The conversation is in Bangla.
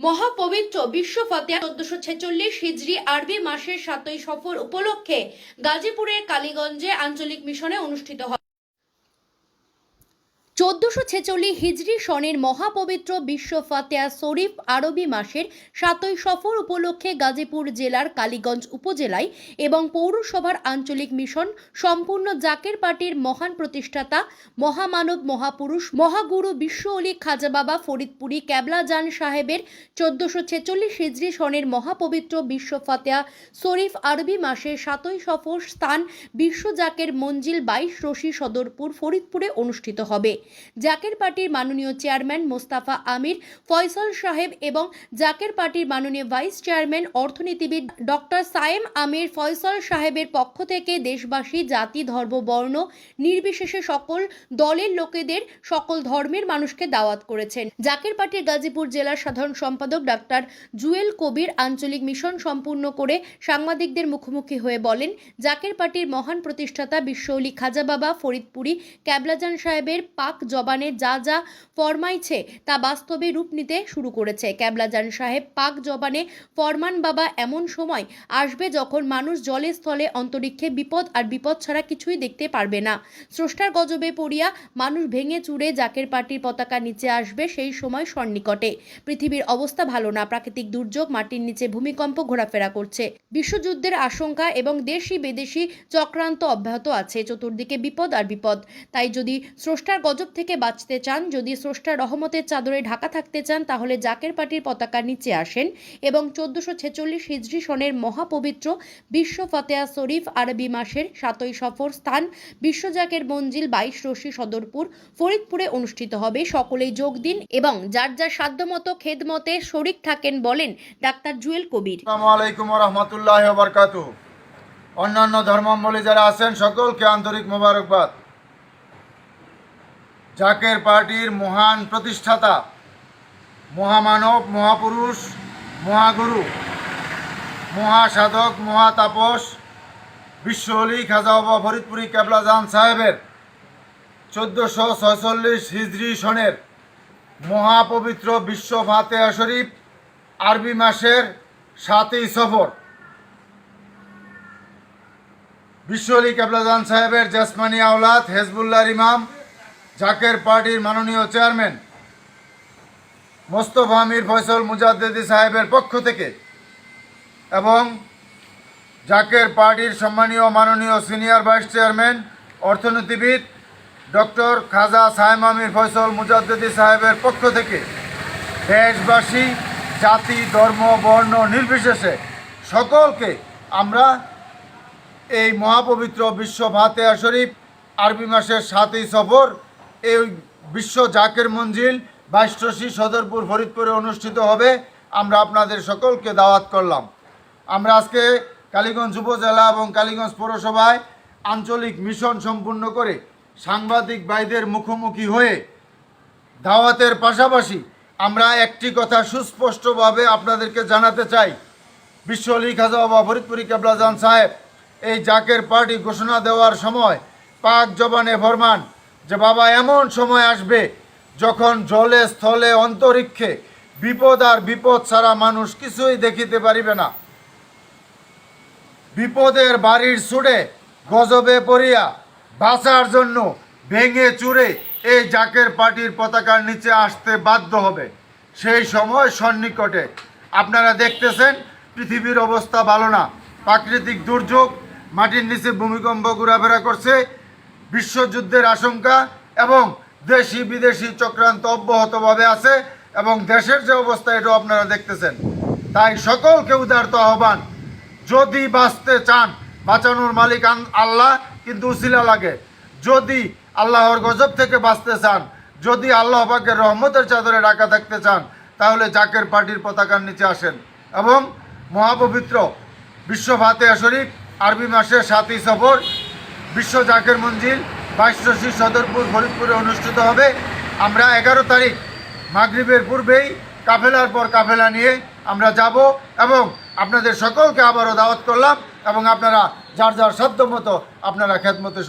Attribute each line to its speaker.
Speaker 1: মহাপবিত্র বিশ্ব ফতেয়া চোদ্দশো ছেচল্লিশ হিজড়ি আরবি মাসের সাতই সফর উপলক্ষে গাজীপুরের কালীগঞ্জে আঞ্চলিক মিশনে অনুষ্ঠিত হয়। চোদ্দশো ছেচল্লিশ হিজড়ি সনের মহাপবিত্র বিশ্ব ফাতেয়া শরীফ আরবি মাসের সাতই সফর উপলক্ষে গাজীপুর জেলার কালীগঞ্জ উপজেলায় এবং পৌরসভার আঞ্চলিক মিশন সম্পূর্ণ জাকের পার্টির মহান প্রতিষ্ঠাতা, মহামানব মহাপুরুষ, মহাগুরু বিশ্ব অলি খাজা বাবা ফরিদপুরি ক্যাবলাজান সাহেবের চোদ্দশো ছেচল্লিশ হিজড়ি সনের মহাপবিত্র বিশ্ব ফাতেয়া শরীফ আরবি মাসের সাতই সফর স্থান বিশ্ব জাকের মঞ্জিল বাইশ রশি সদরপুর ফরিদপুরে অনুষ্ঠিত হবে। জাকের পার্টির মাননীয় চেয়ারম্যান মোস্তাফা আমির, ফয়সল সাহেব এবং জাকের পার্টির মাননীয় ভাইস চেয়ারম্যান অর্থনীতিবিদ ডক্টর সায়েম আমির, ফয়সল সাহেবের পক্ষ থেকে দেশবাসী, জাতি, ধর্ম, বর্ণ, নির্বিশেষে সকল দলের লোকেদের, সকল ধর্মের মানুষকে দাওয়াত করেছেন। জাকের পার্টির গাজীপুর জেলার সাধারণ সম্পাদক ডাক্তার জুয়েল কবির আঞ্চলিক মিশন সম্পূর্ণ করে সাংবাদিকদের মুখোমুখি হয়ে বলেন, জাকের পার্টির মহান প্রতিষ্ঠাতা বিশ্বলি খাজা বাবা ফরিদপুরি, ক্যাবলাজান সাহেবের পাক জবানে যা যা ফরমাইছে তা বাস্তবে রূপ নিতে শুরু করেছে। ক্যাবলাজান সাহেব পাক জবানে, ফরমান বাবা এমন সময় আসবে যখন মানুষ জলে স্থলে অন্তরিক্ষে বিপদ আর বিপদ ছাড়া কিছুই দেখতে পারবে না। স্রষ্টার গজবে পড়িয়া মানুষ ভেঙে চুড়ে জাকের পার্টির পতাকা নিচে আসবে সেই সময় সন্নিকটে। পৃথিবীর অবস্থা ভালো না, প্রাকৃতিক দুর্যোগ মাটির নিচে ভূমিকম্প ঘোরাফেরা করছে। বিশ্বযুদ্ধের আশঙ্কা এবং দেশি বিদেশি চক্রান্ত অব্যাহত আছে, চতুর্দিকে বিপদ আর বিপদ। তাই যদি স্রষ্টার গজব থেকে বাঁচতে চান, যদি স্রষ্টার রহমতের চাদরে ঢাকা থাকতে চান, তাহলে জাকের পার্টির পতাকা নিচে আসেন এবং চোদ্দশো ছেচল্লিশ হিজড়ি সনের মহাপবিত্র বিশ্ব ফতেয়া শরীফ আরবি মাসের সাতই সফর স্থান বিশ্বজাকের মঞ্জিল বাইশ রশি সদরপুর ফরিদপুরে অনুষ্ঠিত হবে। সকলেই যোগ দিন এবং যার যার সাধ্যমতো খেদমতে শরিক থাকেন বলেন ডাক্তার জুয়েল কবির।
Speaker 2: রহমতুল্লাহ অন্যান্য ধর্মাবলী যারা আছেন, সকলকে আন্তরিক মোবারকবাদ। জাকের পার্টির মহান প্রতিষ্ঠাতা, মহামানব, মহাপুরুষ, মহাগুরু, মহাসাধক, মহাতাপস বিশ্ব অলি খাজা বাবা ফরিদপুরি কেবলাজান সাহেবের চোদ্দোশো ছয়চল্লিশ হিজরি সনের মহাপবিত্র বিশ্ব ফাতেহা শরীফ আরবি মাসের সাতই সফর। বিশ্ব আলী কেবলাজান সাহেবের জাসমানি আওলাদ হেজবুল্লাহ ইমাম জাকের পার্টির মাননীয় চেয়ারম্যান মোস্তফা আমির ফয়সল মুজাদ্দেদি সাহেবের পক্ষ থেকে এবং জাকের পার্টির সম্মানীয় মাননীয় সিনিয়র ভাইস চেয়ারম্যান, অর্থনীতিবিদ ডক্টর খাজা সাহেম আমির ফয়সল মুজাদ্দেদি সাহেবের পক্ষ থেকে দেশবাসী, জাতি, ধর্ম, বর্ণ নির্বিশেষে সকলকে আমরা এই মহাপবিত্র বিশ্ব ফাতেহা শরীফ আরবি মাসের সাতই সফর এই বিশ্ব জাকের মঞ্জিল বাইশটসি সদরপুর, ফরিদপুরে অনুষ্ঠিত হবে। আমরা আপনাদের সকলকে দাওয়াত করলাম। আমরা আজকে কালীগঞ্জ উপজেলা এবং কালীগঞ্জ পৌরসভায় আঞ্চলিক মিশন সম্পূর্ণ করে সাংবাদিক ভাইদের মুখোমুখি হয়ে দাওয়াতের পাশাপাশি আমরা একটি কথা সুস্পষ্টভাবে আপনাদেরকে জানাতে চাই। বিশ্ব আলী খাজা বাবা ফরিদপুরি কেবলাজান সাহেব এই জাকের পার্টি ঘোষণা দেওয়ার সময় পাক জবানে ফরমান যে বাবা এমন সময় আসবে যখন জলে, স্থলে, অন্তরিক্ষে বিপদ আর বিপদ ছাড়া মানুষ কিছুই দেখিতে পারিবে না। বিপদের বাড়ির ছুড়ে গজবে পড়িয়া বাঁচার জন্য ভেঙে চুরে এই জাকের পার্টির পতাকার নিচে আসতে বাধ্য হবে। সেই সময় সন্নিকটে। আপনারা দেখতেছেন, পৃথিবীর অবস্থা ভালো না। প্রাকৃতিক দুর্যোগ, মাটির নিচে ভূমিকম্প ঘোরাফেরা করছে। বিশ্বযুদ্ধের আশঙ্কা এবং দেশি বিদেশি চক্রান্ত অব্যাহতভাবে আছে এবং দেশের যে অবস্থা, এটাও আপনারা দেখতেছেন। তাই সকলকে উদারত আহ্বান, যদি বাঁচতে চান, বাঁচানোর মালিক আল্লাহ, কিন্তু উসিলা লাগে। যদি আল্লাহর গজব থেকে বাঁচতে চান, যদি আল্লাহ পাকের রহমতের চাদরে ঢাকা থাকতে চান, তাহলে জাকের পার্টির পতাকার নিচে আসেন এবং মহাপবিত্র বিশ্ব ফাতেহা শরীফ আরবি মাসের সাতই সফর বিশ্ব জাকের মঞ্জিল বাইশরশি সদরপুর ফরিদপুরে অনুষ্ঠিত হবে। আমরা এগারো তারিখ মাগরীবের পূর্বেই কাফেলার পর কাফেলা নিয়ে আমরা যাব এবং আপনাদের সকলকে আবারও দাওয়াত করলাম এবং আপনারা যার যার সাধ্য মতো আপনারা খেদমতে